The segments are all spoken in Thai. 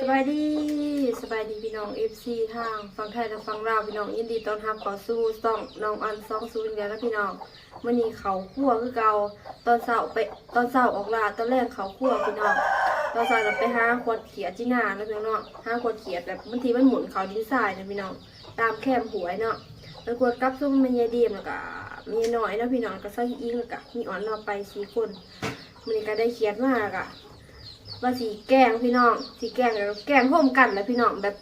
สบายดีสบายดีพี่น้อง FC ทางฟังไทยและฟังลาวพี่น้องยินดีต้อนรับขอสู่ซ่องน้องอันซองซูนเดียวนะพี่น้องมื่อนี้เขาคั่วคือเก่าตอนเช้าไปตอนเช้าออกลาตอนแรกเขาคั่วพี่น้องตอนเช้าเราไปหาขวดเขียดจีน่าแล้วพี่น้องหาขวดเขียดแบบบางทีมันหมุนเขาดินทรายนะพี่น้องตามแคมหวยเนาะแล้วขวดกับซุ้มมันยายดีมแล้วก็มีน้อยนะพี่น้องก็ใส่อิงแล้วก็มีอ่อนเราไปสี่คนมื่อนี้ก็ได้เขียดมากอะ ว่าสีแกงพี่น้องสีแกงกับแกงร่มกันแล้วพี่น้องแบบ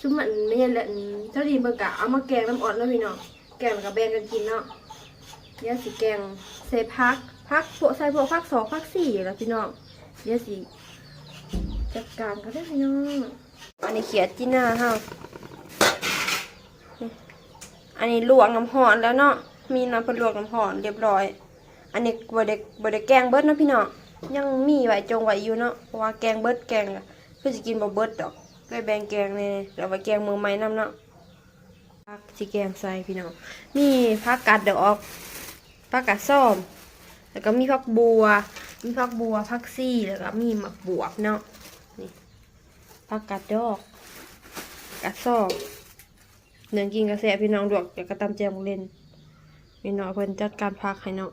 ซุมมันไม่ใช่แหละอืมเจ้าดีเบิ่งกะเอามาแกงน้ำอ่อนแล้วพี่น้องแกงกับแบงกันกินเนาะเดี๋ยวสีแกงใส่พักพักพวกใส่พวกพักสองพักสี่แล้วพี่น้องเดี๋ยวสีจัดการก็ได้พี่น้องอันนี้เขียดจีน่าเฮาอันนี้ลวกน้ำหอนแล้วเนาะมีน้ำเป็นลวกน้ำหอนเรียบร้อย อันนี้บดเด็กบดเด็กแกงเบิดเนาะพี่น้อง ยังมีไว้จงไว้อยู่เนาะเพราะว่าแกงเบิดแกงอะเพื่อจะกินบ่เบิดดอกก็แบ่งแกงเลยแล้วไว้แกงมือไม้น้ำเนาะผักสิแกงใส่พี่น้องมีผักกัดดอกผักกัดส้มแล้วก็มีผักบัว มีผักบัวผักซี่แล้วก็มีหมักบวบเนาะนี่ผักกัดดอกกัดส้มเนื้อกินกระแสพี่น้องดวกจากกระตำแจงเล่นพี่น้องเพิ่นจัดการพักให้เนาะ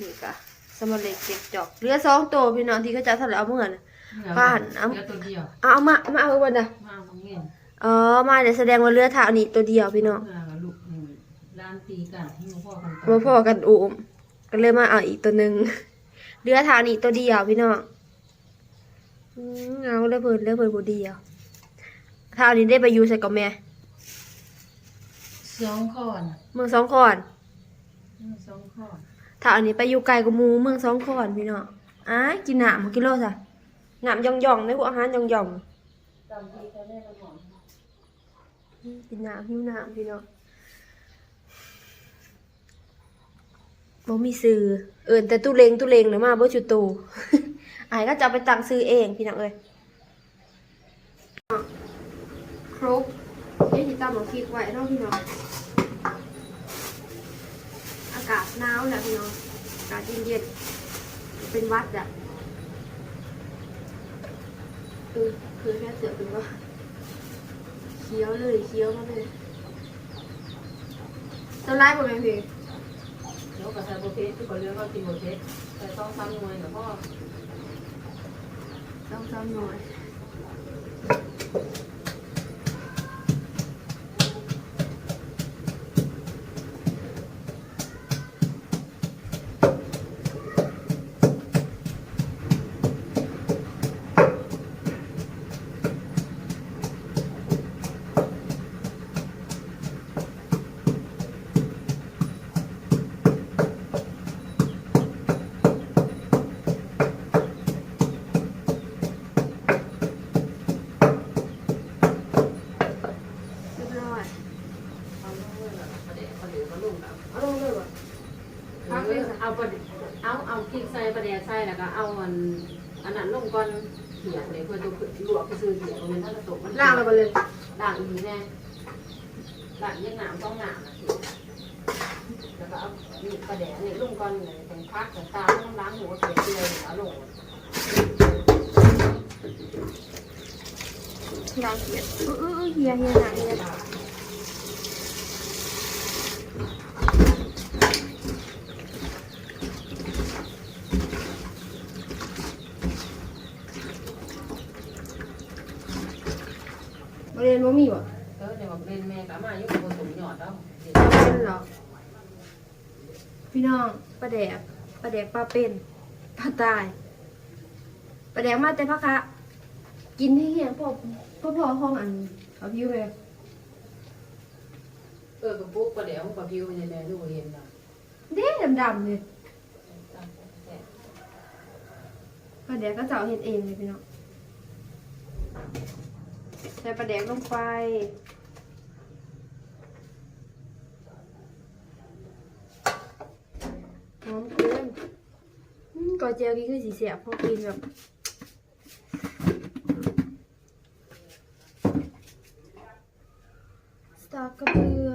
นี่กะ สมเล็กเจ็ดจอกเหลือสองตัวพี่น้องที่เขาจะทะเลเอาเมื่อน่ะบ้านเอาเรือตัวเดียวเอาเอามามาเอาไว้วันน่ะมาของเงี้ยอ๋อมาเดี๋ยวแสดงว่าเรือเท้านี่ตัวเดียวพี่น้องเรือกับลูกหนึ่งร้านตีกันที่หลวงพ่อกันมาพอกันอุ้มก็เลยมาเอาอีกตัวหนึ่งเรือเท้านี่ตัวเดียวพี่น้องอืมเอาเลยเพิ่นเลยเพิ่นผู้เดียวเท้านี้ได้ไปอยู่ใส่กับแม่สองข้อนเมืองสองคอนสองข้อน ถ้าอันนี้ไปอยู่ไกลกับหมูเมืองสองคอนพี่น้องอ้ายกินหนามกิโลซะหนามย่องๆในพวอาหารย่องๆจำที่เขาได้กันหมดกินน้ำหิวน้ำพี่น้องบ่มีซื้อเอินแต่ตู้เลงตู้เลงหรือมาบ่จุตูอายก็จะไปตังซื้อเองพี่น้องเอ้ยครบเดี๋ยวสิตำบักพริกไว้เนาะพี่น้องากาศหนาวแหละพี่น้องอากาศเย็นๆเป็นหวัดอะเออคือแค่เสือเป็นหว่าเคี้ยวเลยเคี้ยวมาเลยตัวร้ายกว่าไหมพี่เดี๋ยวกับใส่โบเทสที่คนเรือเขากินโบเทสใส่ต้องซ้ำหน่วยหลวงพ่อต้องซ้ำหน่อยเรียบร้อย เอาลงเลยแบบประเดี๋ยวประเดี๋ยวก็ลุ่มแบบ เอาลงเลยว่ะ เอาเอาประเดี๋ยวเอาเอาพริกใส่ประเดี๋ยวใส่แล้วก็ เอาอันอันนั้นลงก่อนเขียดเลยเพื่อตัวลวกไปซื้อเขียดมันถ้าจะตกมันล่างเราไปเลยด่างอีแน่ด่างยังหนามต้องหนามนะแล้วก็เอานี่ประเดี๋ยวนี่ลงก่อนเลยเป็นพักแต่ตาต้องล้างหัวเกลือเกลือเอาลงล่างเหียดเออเออเออเฮียเฮียหนักเฮียบริเวณบ่มีวะ เออเล่นแม่กะมาอยู่กับสมหยอดแล้วเป็นหรอพี่น้องปลาแดกปลาแดกปลาเป็นปลาตายปลาแดกมาแต่พักคะกินให้เหี้ยพอพอพอห้องอันเขาพิวเลยเออกับปุ๊กประเดี๋ยวกับพิวในแม่ดูเห็นนะเด้ดำๆเลยปลาแดกก็เจ้าเห็ดเองเลยพี่น้องใส่ปลาแดกลงไป ก๋วเจียวกินคือสีเสียพอกินแบบสตากระเบือ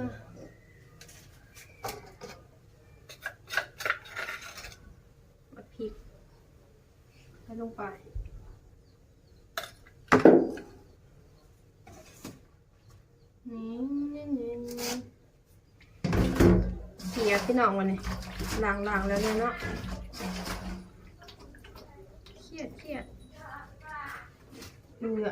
มาพริกแล้ลงไปนี่นี่นี่นี่เสียพี่น้องวันนี้ล้างๆแล้วเนาะ เบื่อ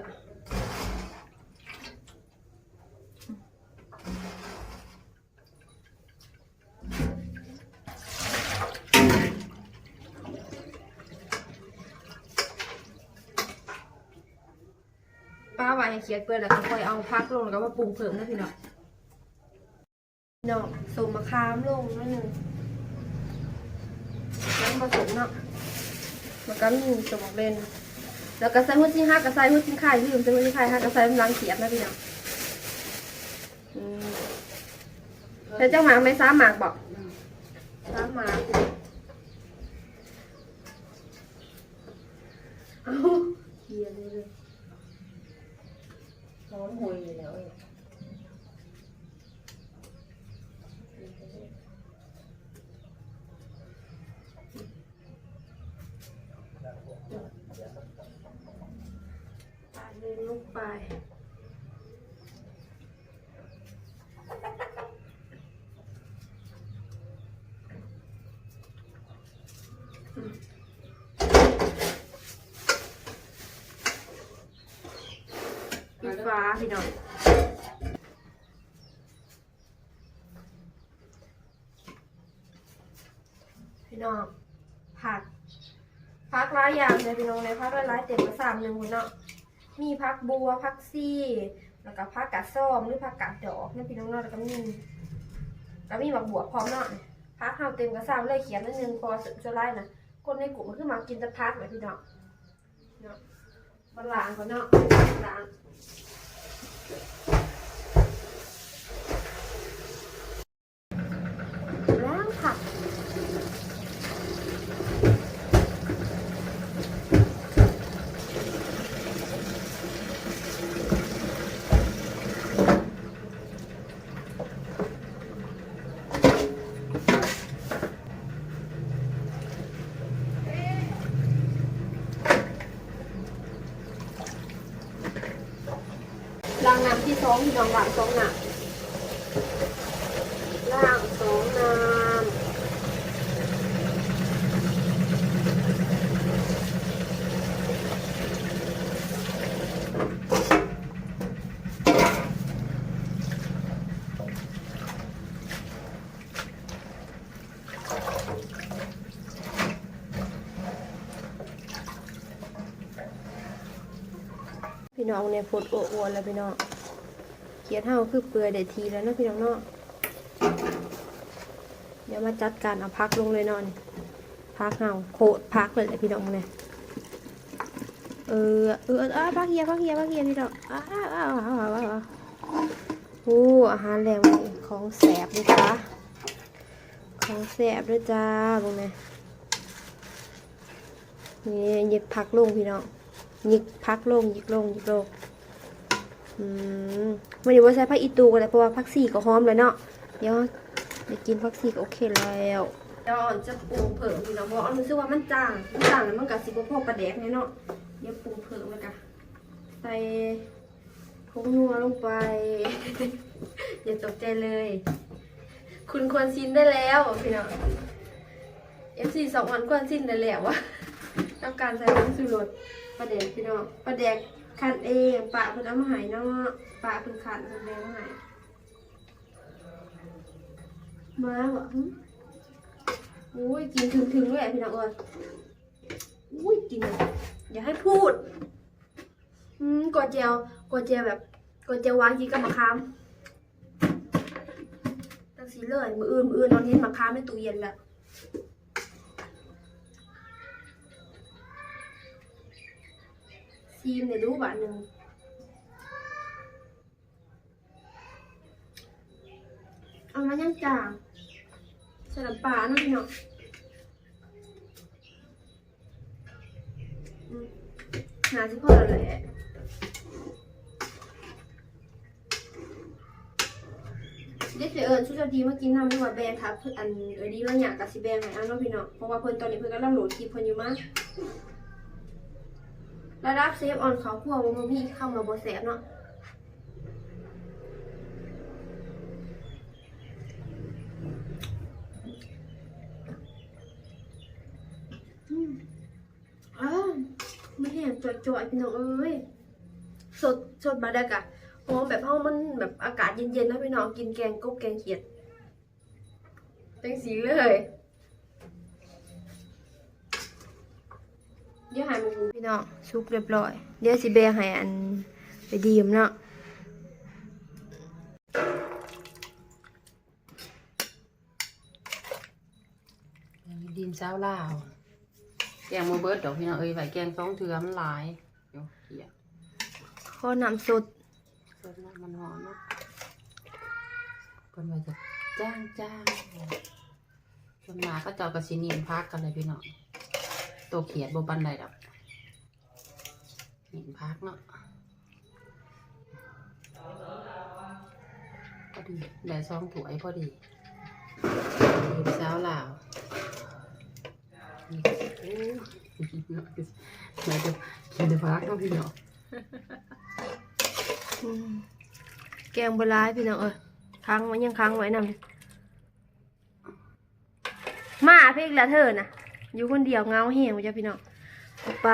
ป้าไว้ให้เคียดเปื้อนแล้วก็ค่อยเอาพักลงแล้วก็มาปรุงเพิ่มนะพี่น้องน้องส่งมะขามลงนิดนึงน้ำผสมเนาะแล้วก็มีสมองเลน แล้วก็ใส่หัวชิ้นห้ากระใส่หัวชิ้นไข่ที่อยู่ใส่หัวชิ้นไข่ห้ากระใส่ลังเสียบนะพี่น้องแล้วเจ้าหมากไม่ซ้าหมากบอกซ้าหมากเอ้าเขียเลยเลยหอมหุยแล้วเอ้ย ปาดเลยลูก ไปอืมปิดฟ้าพี่น้องพี่น้องผักผักหลายอย่างเลยพี่น้องเลยผักหลายๆเต็มกระสามหนึ่งคุณเนาะ มีผักบัวผักซี่ แล้วก็ผักกาดส้มหรือผักกาดดอกนี่พี่น้องเนาะแล้วก็มีก็มีบักบวบพร้อมเนาะผักเฮาเต็มกระสามเลยเขียนนิดนึงพอสุดจะไล่นะคนในกลุ่มมันคือมากินแต่ผักเลยพี่น้องเนาะมาล้างก่อนเนาะล้างล้างผัก ล้างน้ำที่ สองพี่น้องล้างสองน้ำล้างสองน้ำพี่น้องเนี่ยพดโอ้วนแล้วพี่น้อง เขียนเท่าคือเปลือยได้ทีแล้วนาะพี่น้องเนาะเดี๋ยวมาจัดการเอาพักลงเลยนอนพักเฮาโคตรพักเลยแหละพี่น้องเนี่ยเออเอออ้าพักเฮียพักเฮียพักเฮียพี่น้องอ้าวอ้าวอ้าวอ้าวอ้าวอ้าวโอ้อาหารแรงเลยของแสบด้วยจ้าของแสบด้วยจ้าบงเนี่ยนี่ยิบพักลงพี่น้องยิกพักลงยิกลงยิกลง มวันนี้ว่าใช้พักอีตูกันเลยเพราะว่าพักสี่ก็หอมเลยเนาะเดี๋ยวเดี๋ยวกินพักสี่ก็โอเคแล้วเดี๋ยวอ่อนจะปรุงเพิ่มพี่น้องเพราะอ่อนรู้สึกว่ามันจางมันจางแล้วมันกับสิบพวกปลาแดกเนี่ยเนาะเดี๋ยวปรุงเพิ่มเลยกันใส่ผงนัวลงไป อย่าตกใจเลย คุณควรซินได้แล้วพี่น้อง FC สองวันควรซินได้แล้ววะต้องการใส่ผงสูรสปลาแดกพี่น้องปลาแดก ขันเองปลาเพิ่นเอามาใหายเนาะปลาเพิ่นขันเพิ่นแดงมาใหายมาบ่หึอุ้ยกินถึงถึงเลยพี่น้องเอ้ยอุ้ยกินอย่าให้พูดอืมกอดเจียวกอดเจียวแบบกอดเจียววานกินกับมะขามตั้งสีเลยมืออื่นมืออื่นนอนเห็นมะขามในตู้เย็นแล้ว ซีมเนี่ยรู้บาทหนึ่งเอามายังจางส่น้ำปลาเนาะพี่เนาะหาสิพ่อแล้วแหละเด็กเอิญชุดดีเมื่อกี้ทำที่ว่าแบรนทับอันเอดีแล้วอยากกับสิแบรนด์ให้อันเนาะพี่เนาะเพราะว่าเพิ่นตอนนี้เพิ่นกำลังโหลดคลิปเพิ่นอยู่มาก ระดับเซฟออนเขาพวกมันมี่เข้ามาบรแสบเนาะไม่แห้งจ่อยๆพี่น้องเอ้ยสดสดมาดากะหอมแบบห้องมันแบบอากาศเย็นๆแล้วพี่น้องกินแกงกบแกงเขียดแตงสีเลย ดี๋ยวใหายมันพี่น้องชุกเรียบร้อย เดี๋ยวสิเบให้อันไปดีมเนาะดินเช้าลาวแกงโมเบิร์ดดอกพี่น้องเอ้ยไหวแกงสองเทือมันหลายเดี๋ยวเขียข้อน้ำสดเพิ่นว่ามันหอมเนาะเพิ่นว่าจะจ้างจ้างเพิ่นมาก็เจ้ากระสินิมพักกันเลยพี่น้อง ตัวเขียดบ่ปันใดดอกนิมพักเนาะพอดีได้สองถ้วยพอดีดีเช้าลาวนี่โอ้ยแม่จะกินแต่พักเนาะพี่น้องอืมแกงบร้ายพี่น้องเอ้ยค้างไว้ยังค้างไว้นำมาเพีกละเธอนะ อยู่คนเดียวเงาเหี่ยวจ้ะพี่น้องออกไป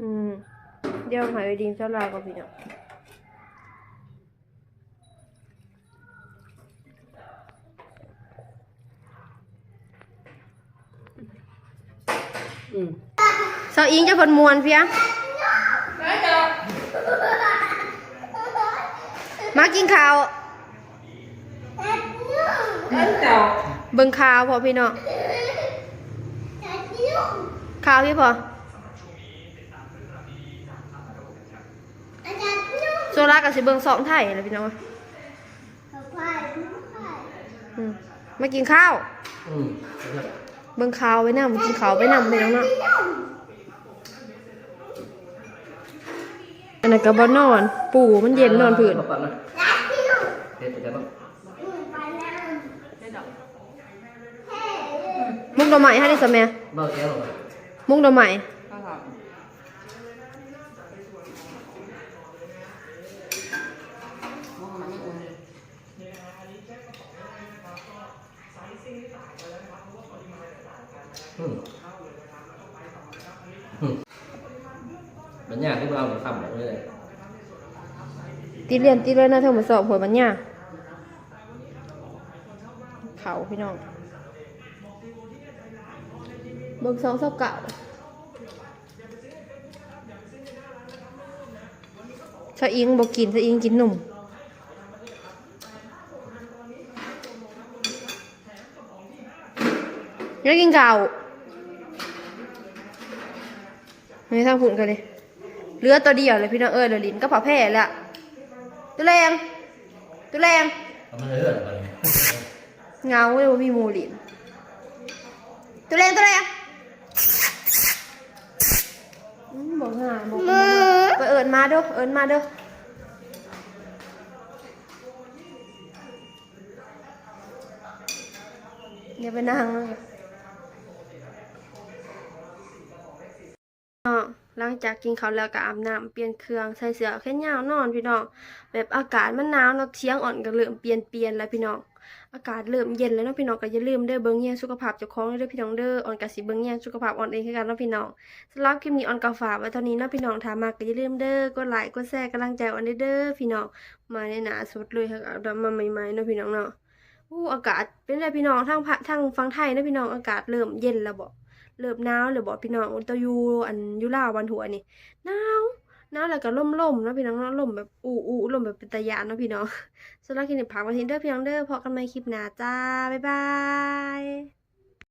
อืมเดี๋ยวหายไปดินเจ้าลาวกับพี่น้องอืมเสาอิงจะพนมวนเพียงมากินข้าว เบิ่งข่าวพอพี่น้องข่าวพี่พอโซล่ากับสิเบิ่งสองไทยเลยพี่น้องอืมมากินข้าวอืมเบิ่งข่าวไว้นำกินข้าวไว้นำพี่น้องเนาะอันนั้นก็บ่นอน ปู่มันเย็นนอนพื้น มาปั่นนะเด็ดไปบ้างมุกดอกไม้ให้ได้สมัยเบ้าแก้วลงมามุกดอกไม้อืมอืมมันยากที่เราทำแบบนี้เลยตีเรียนตีเลยนะเธอมาสอบหัวมันเนี่ยเขาพี่น้อง เบิ่งสองสอบเก่าชาอิงบอกกินชาอิงกินหนุ่มแล้วกินข้าวไม่ทางฝุ่นกันเลยเหลือตัวเดียวเลยพี่น้องเอ้ยเดี๋ยวลิ้นก็ผ่าแพ้แล้วตัวแรงตัวแรงเอามันเลื่อนไปเงาเลยว่ามีหมูลินตัวแรงตัวแรงอืม บอกหาบอกมาไปเอิญมาเด้อเอิญมาเด้ออย่าไปนั่งเลยอ๋อหลังจากกินข้าวแล้วก็อาบน้ำเปลี่ยนเครื่องใส่เสื้อแค่ยาวนอนพี่น้องแบบอากาศมันหนาวแล้วเที่ยงอ่อนก็เริ่มเปลี่ยนเปลี่ยนแล้วพี่น้อง อากาศเริ่มเย็นแล้วเนาะพี่น้องก็อย่าลืมเด้อเบิ่งแย่งสุขภาพเจ้าของเด้อพี่น้องเด้ออ่อนก็สิเบิ่งแย่งสุขภาพอ่อนเองคือกันเนาะพี่น้องสำหรับคลิปนี้อ่อนก็ฝากไว้เท่านี้เนาะพี่น้องถามมาก็อย่าลืมเด้อกดไลค์กดแชร์กำลังใจอ่อนเด้อเด้อพี่น้องมาในหนาสดเลยค่ะเอาดมาใหม่ๆเนาะพี่น้องเนาะอู้อากาศเป็นไรพี่น้องทางภาทางฝั่งไทยนะพี่น้องอากาศเริ่มเย็นแล้วบ่เริ่มหนาวแล้วบ่พี่น้องตะยูอันยูลาววันหัวนี่หนาว หนาวแล้วก็ล่มๆเนะพี่น้องเนาะลมแบบอู้อู้ลมแบบเป็นตะยานนะพี่น้องสำหรับคลิปนี้พักมาทิ้งเด้อพี่น้องเด้อพบกันใหม่คลิปหน้าจ้าบ๊ายบาย